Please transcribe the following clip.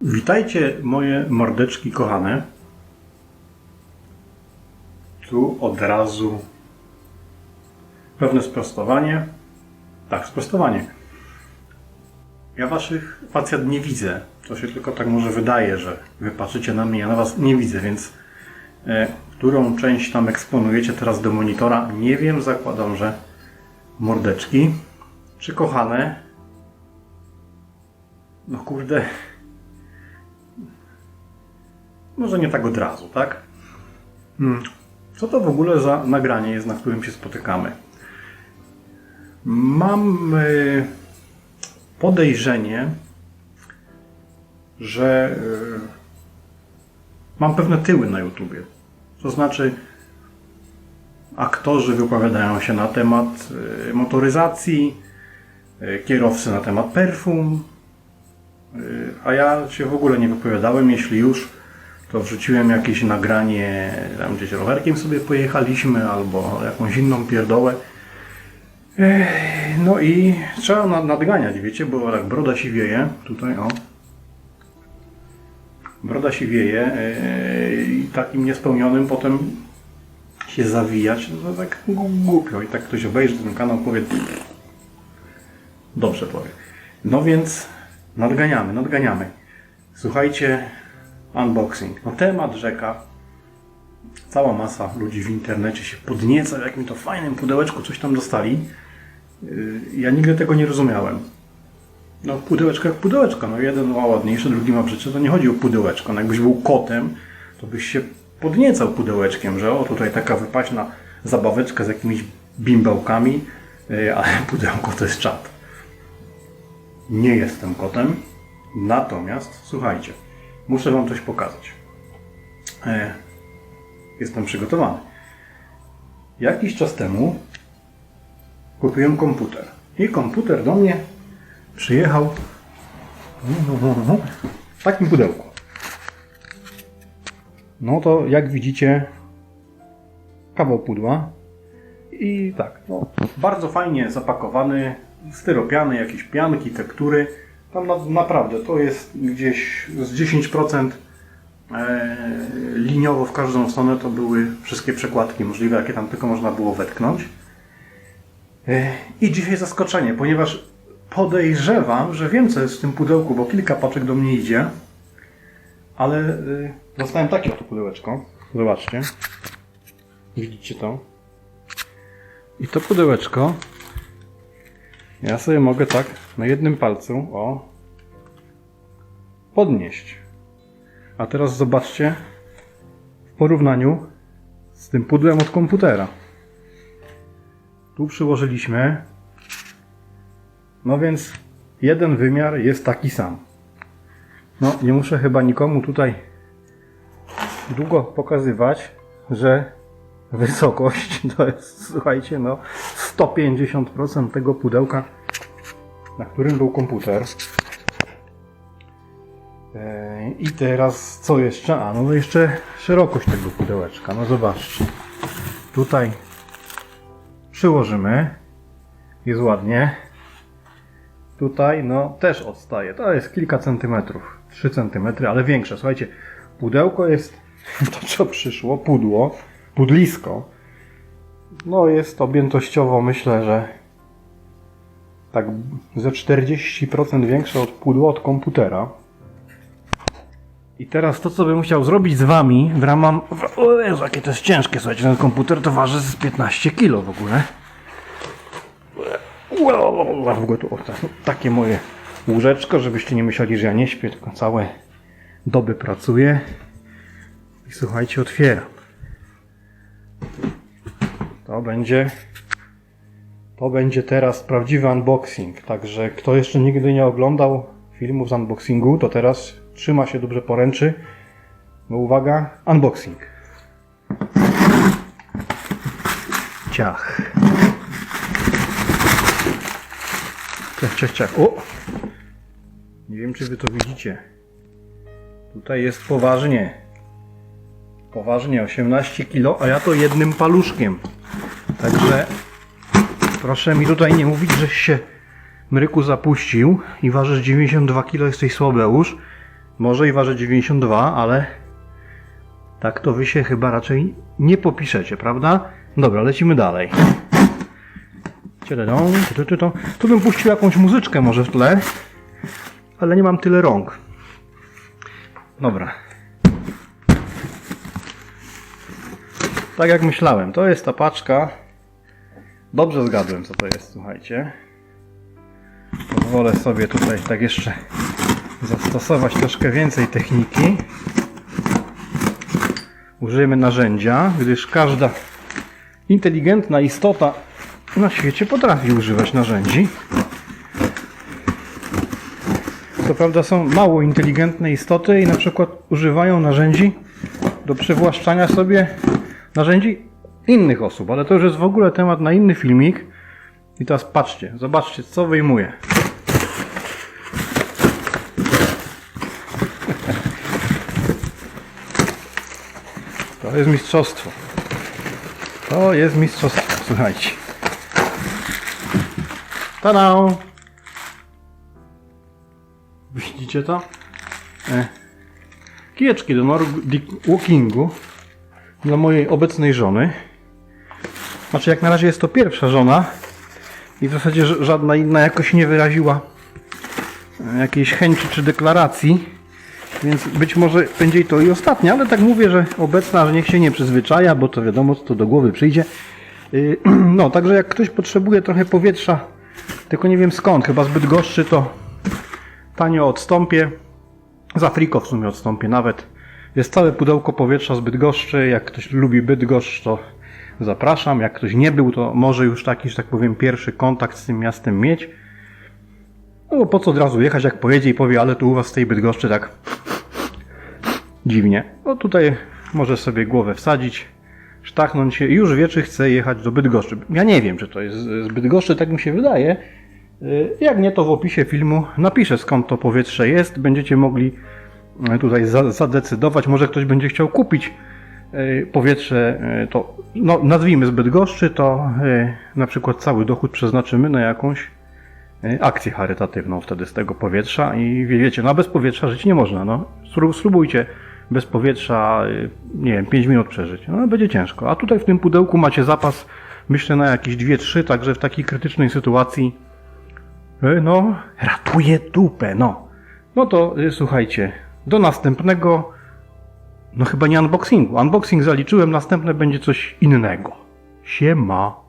Witajcie moje mordeczki kochane. Tu od razu pewne sprostowanie. Tak, sprostowanie. Ja waszych pacjent nie widzę. To się tylko tak może wydaje, że wy patrzycie na mnie, ja na was nie widzę, więc e, którą część tam eksponujecie teraz do monitora, nie wiem, zakładam, że mordeczki. Czy kochane? No kurde, może nie tak od razu, tak? Hmm. Co to w ogóle za nagranie jest, na którym się spotykamy? Mam podejrzenie, że y, mam pewne tyły na YouTubie. To znaczy, aktorzy wypowiadają się na temat y, motoryzacji, y, kierowcy na temat perfum, a ja się w ogóle nie wypowiadałem, jeśli już to wrzuciłem jakieś nagranie, tam gdzieś rowerkiem sobie pojechaliśmy, albo jakąś inną pierdołę. No i trzeba nad- nadganiać, wiecie, bo tak broda siwieje, tutaj o. Broda siwieje yy, i takim niespełnionym potem się zawijać, no to tak głupio. I tak ktoś obejrzy ten kanał, powie dobrze powie. No więc nadganiamy, nadganiamy. Słuchajcie, unboxing. No temat rzeka. Cała masa ludzi w internecie się podnieca, w jakim to fajnym pudełeczku coś tam dostali. Yy, Ja nigdy tego nie rozumiałem. No pudełeczko jak pudełeczko. No jeden ma ładniejsze, drugi ma brzydsze. To nie chodzi o pudełeczko. No jakbyś był kotem, to byś się podniecał pudełeczkiem, że o tutaj taka wypaśna zabaweczka z jakimiś bimbełkami, yy, ale pudełko to jest czat. Nie jestem kotem. Natomiast, słuchajcie, muszę Wam coś pokazać. E, jestem przygotowany. Jakiś czas temu kupiłem komputer. I komputer do mnie przyjechał w takim pudełku. No to jak widzicie, kawał pudła. I tak, no, bardzo fajnie zapakowany, styropiany, jakieś pianki, tektury. Tam na, naprawdę to jest gdzieś z 10% e, liniowo w każdą stronę to były wszystkie przekładki możliwe, jakie tam tylko można było wetknąć. E, I dzisiaj zaskoczenie, ponieważ podejrzewam, że wiem co jest w tym pudełku, bo kilka paczek do mnie idzie, ale e, dostałem takie oto pudełeczko. Zobaczcie. Widzicie to? I to pudełeczko ja sobie mogę tak na jednym palcu, o, podnieść. A teraz zobaczcie w porównaniu z tym pudłem od komputera. Tu przyłożyliśmy. No więc jeden wymiar jest taki sam. No, nie muszę chyba nikomu tutaj długo pokazywać, że wysokość to jest, słuchajcie, no 150% tego pudełka, na którym był komputer. E, I teraz co jeszcze? A, no jeszcze szerokość tego pudełeczka. No zobaczcie. Tutaj przyłożymy. Jest ładnie. Tutaj, no też odstaje. To jest kilka centymetrów. 3 centymetry, ale większe. Słuchajcie, pudełko jest to, co przyszło, pudło, pudlisko. No jest objętościowo, myślę, że tak ze 40% większe od pudła od komputera. I teraz to, co bym chciał zrobić z wami w ramach... O Jezu, jakie to jest ciężkie, słuchajcie, ten komputer to waży z 15 kg w ogóle. W ogóle tu o, tak, takie moje łóżeczko, żebyście nie myśleli, że ja nie śpię, tylko całe doby pracuję. I słuchajcie, otwieram. To będzie. To będzie teraz prawdziwy unboxing. Także kto jeszcze nigdy nie oglądał filmów z unboxingu, to teraz trzyma się dobrze poręczy. Bo uwaga, unboxing. Ciach. Ciach, ciach, ciach. O! Nie wiem, czy wy to widzicie. Tutaj jest poważnie. Poważnie, 18 kg, a ja to jednym paluszkiem. Także proszę mi tutaj nie mówić, żeś się Mryku zapuścił i ważysz 92 kg, jesteś słabeusz. Może i waży 92, ale tak to wy się chyba raczej nie popiszecie, prawda? Dobra, lecimy dalej. Tu bym puścił jakąś muzyczkę może w tle, ale nie mam tyle rąk. Dobra. Tak jak myślałem, to jest ta paczka. Dobrze zgadłem, co to jest, słuchajcie. Pozwolę sobie tutaj tak jeszcze zastosować troszkę więcej techniki. Użyjemy narzędzia, gdyż każda inteligentna istota na świecie potrafi używać narzędzi. Co prawda są mało inteligentne istoty i na przykład używają narzędzi do przywłaszczania sobie narzędzi innych osób, ale to już jest w ogóle temat na inny filmik. I teraz patrzcie, zobaczcie co wyjmuję. To jest mistrzostwo. To jest mistrzostwo, słuchajcie. Tada! Widzicie to? E. Kijeczki do Walkingu dla mojej obecnej żony. Znaczy, jak na razie jest to pierwsza żona i w zasadzie żadna inna jakoś nie wyraziła e, jakiejś chęci czy deklaracji, więc być może będzie to i ostatnia, ale tak mówię, że obecna, że niech się nie przyzwyczaja, bo to wiadomo, co to do głowy przyjdzie. Yy, No, także jak ktoś potrzebuje trochę powietrza, tylko nie wiem skąd, chyba zbyt goszczy, to tanio odstąpię. Za friko w sumie odstąpię nawet. Jest całe pudełko powietrza z Bydgoszczy. Jak ktoś lubi Bydgoszcz, to zapraszam. Jak ktoś nie był, to może już taki, że tak powiem, pierwszy kontakt z tym miastem mieć. No bo po co od razu jechać, jak pojedzie i powie, ale tu u was w tej Bydgoszczy tak dziwnie. No tutaj może sobie głowę wsadzić, sztachnąć się i już wie, czy chce jechać do Bydgoszczy. Ja nie wiem, czy to jest z Bydgoszczy, tak mi się wydaje. Y, Jak nie, to w opisie filmu napiszę skąd to powietrze jest. Będziecie mogli y, tutaj za- zadecydować. Może ktoś będzie chciał kupić powietrze, y, to no, nazwijmy z Bydgoszczy, to y, na przykład cały dochód przeznaczymy na jakąś akcję charytatywną wtedy z tego powietrza i wie- wiecie, no bez powietrza żyć nie można. No. Spró- Spróbujcie bez powietrza, nie wiem, 5 minut przeżyć. No będzie ciężko. A tutaj w tym pudełku macie zapas, myślę, na jakieś 2-3, także w takiej krytycznej sytuacji no, ratuje dupę, no. No to słuchajcie, do następnego, no chyba nie unboxingu. Unboxing zaliczyłem, następne będzie coś innego. Siema.